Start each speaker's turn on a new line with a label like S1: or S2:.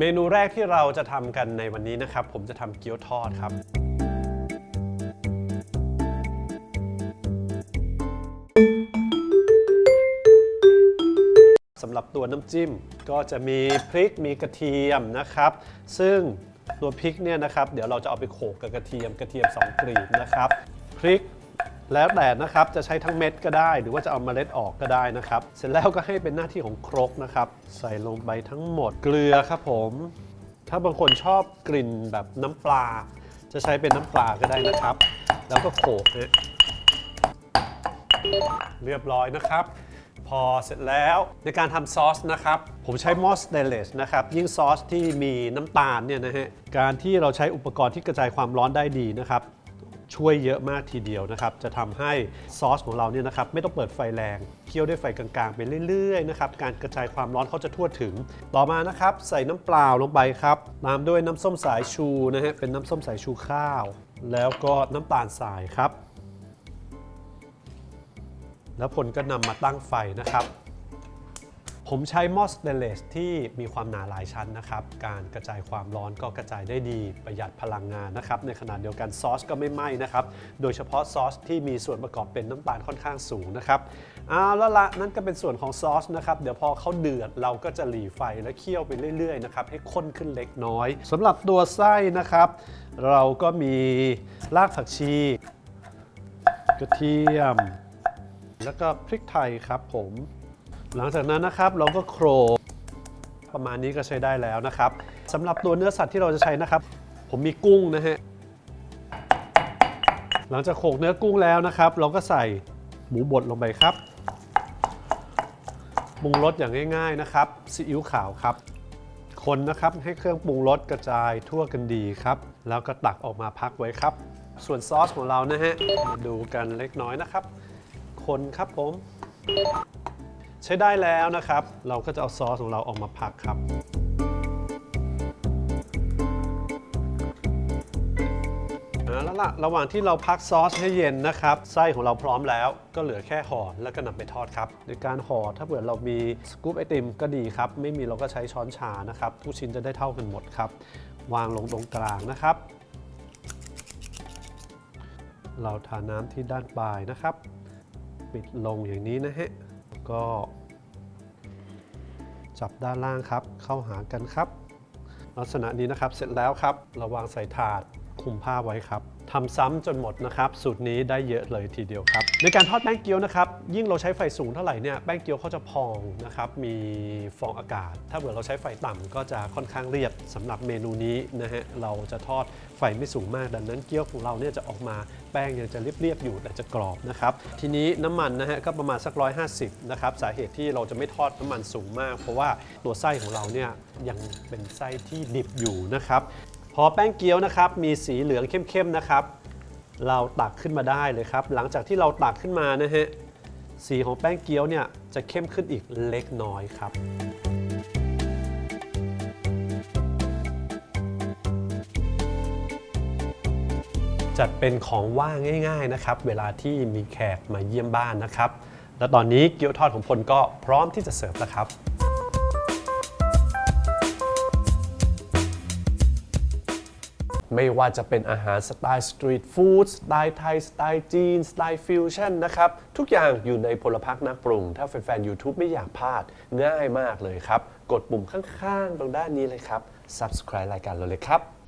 S1: เมนูแรกที่เราจะทำกันในวันนี้นะครับ ผมจะทำเกี๊ยวทอดครับ สำหรับตัวน้ำจิ้มก็จะมีพริกมีกระเทียมนะครับ ซึ่งตัวพริกเนี่ยนะครับ เดี๋ยวเราจะเอาไปโขลกกับกระเทียมกระเทียมสองกลีบนะครับ พริก แล้วแต่นะครับจะใช้ทั้งเม็ดก็ได้ หรือว่าจะเอาเมล็ดออกก็ได้นะครับ เสร็จแล้วก็ให้เป็นหน้าที่ของครกนะครับ ใส่ลงไปทั้งหมดเกลือครับผม ถ้าบางคนชอบกลิ่นแบบน้ำปลา จะใช้เป็นน้ำปลาก็ได้นะครับ แล้วก็โขลกนะเรียบร้อยนะครับพอเสร็จแล้วในการทำซอสนะครับ ผมใช้มอสเตเลสนะครับ ยิ่งซอสที่มีน้ำตาลเนี่ยนะฮะการที่เราใช้อุปกรณ์ที่กระจายความร้อนได้ดีนะครับ ช่วยเยอะมากทีเดียวนะครับ จะทำให้ซอสของเราเนี่ยนะครับไม่ต้องเปิดไฟแรงเคี่ยวด้วยไฟกลางๆไปเรื่อยๆนะครับการกระจายความร้อนเขาจะทั่วถึง ต่อมานะครับใส่น้ำเปล่าลงไปครับตามด้วยน้ำส้มสายชูนะฮะเป็นน้ำส้มสายชูข้าว แล้วก็น้ำตาลทรายครับ แล้วผลก็นำมาตั้งไฟนะครับ ผมใช้หม้อสเตนเลสที่มีความหนาหลายชั้นนะครับ การกระจายความร้อนก็กระจายได้ดีประหยัดพลังงานนะครับ ในขณะเดียวกันซอสก็ไม่ไหม้นะครับ โดยเฉพาะซอสที่มีส่วนประกอบเป็นน้ำตาลค่อนข้างสูงนะครับเอาล้วละนั่นก็เป็นส่วนของซอสนะครับ เดี๋ยวพอเขาเดือดเราก็จะหลีไฟและเคี่ยวไปเรื่อยๆนะครับให้ข้นขึ้นเล็กน้อยสำหรับตัวไส้นะครับ เราก็มีรากผักชี กระเทียม แล้วก็พริกไทยครับผม หลังจากนั้นนะครับเราก็โครประมาณนี้ก็ใช้ได้แล้วนะครับสำหรับตัวเนื้อสัตว์ที่เราจะใช้นะครับ ผมมีกุ้งนะฮะหลังจากโขลกเนื้อกุ้งแล้วนะครับ เราก็ใส่หมูบดลงไปครับปรุงรสอย่างง่าย ๆนะครับซีอิ๊วขาวครับ คนนะครับให้เครื่องปรุงรสกระจายทั่วกันดีครับ แล้วก็ตักออกมาพักไว้ครับ ส่วนซอสของเรานะฮะมาดูกันเล็กน้อยนะครับ คนครับผม ใช้ได้แล้วนะครับ เราก็จะเอาซอสของเราออกมาพักครับเอแล้วล่ะ ระหว่างที่เราพักซอสให้เย็นนะครับ ไส้ของเราพร้อมแล้ว ก็เหลือแค่ห่อแล้วก็นำไปทอดครับ ในการห่อถ้าเผื่อเรามีสกู๊ปไอติมก็ดีครับ ไม่มีเราก็ใช้ช้อนชานะครับ ทุกชิ้นจะได้เท่ากันหมดครับ วางลงตรงกลางนะครับ เราทาน้ำที่ด้านปลายนะครับ ปิดลงอย่างนี้นะฮะก็ จับด้านล่างครับ เข้าหากันครับ ลักษณะนี้นะครับเสร็จแล้วครับเราวางใส่ถาดคลุมผ้าไว้ครับ ทำซ้ำจนหมดนะครับ สูตรนี้ได้เยอะเลยทีเดียวครับ ในการทอดแป้งเกี๊ยวนะครับ ยิ่งเราใช้ไฟสูงเท่าไหร่เนี่ยแป้งเกี๊ยวเขาจะพองนะครับ มีฟองอากาศ ถ้าเกิดเราใช้ไฟต่ำก็จะค่อนข้างเรียบสำหรับเมนูนี้นะฮะ เราจะทอดไฟไม่สูงมาก ดังนั้นเกี๊ยวของเราเนี่ยจะออกมาแป้งยังจะเรียบๆอยู่แต่จะกรอบนะครับ ทีนี้น้ำมันนะฮะก็ประมาณสัก 150 นะครับ สาเหตุที่เราจะไม่ทอดน้ำมันสูงมาก เพราะว่าตัวไส้ของเราเนี่ยยังเป็นไส้ที่ดิบอยู่นะครับ พอแป้งเกี๊ยวนะครับ มีสีเหลืองเข้มๆนะครับ เราตักขึ้นมาได้เลยครับ หลังจากที่เราตักขึ้นมานะฮะสีของแป้งเกี๊ยวเนี่ยจะเข้มขึ้นอีกเล็กน้อยครับ จัดเป็นของว่างง่าย ๆนะครับ เวลาที่มีแขกมาเยี่ยมบ้านนะครับ และตอนนี้เกี๊ยวทอดของพลก็พร้อมที่จะเสิร์ฟแล้วครับ ไม่ว่าจะเป็นอาหารสไตล์สตรีทฟู้ดสไตล์ไทย สไตล์จีน สไตล์ฟิวชั่นนะครับ ทุกอย่างอยู่ในพลพักนักปรุง ถ้าแฟนๆ YouTube ไม่อยากพลาด ง่ายมากเลยครับ กดปุ่มข้างๆ ตรงด้านนี้เลยครับ Subscribe รายการเราเลยครับ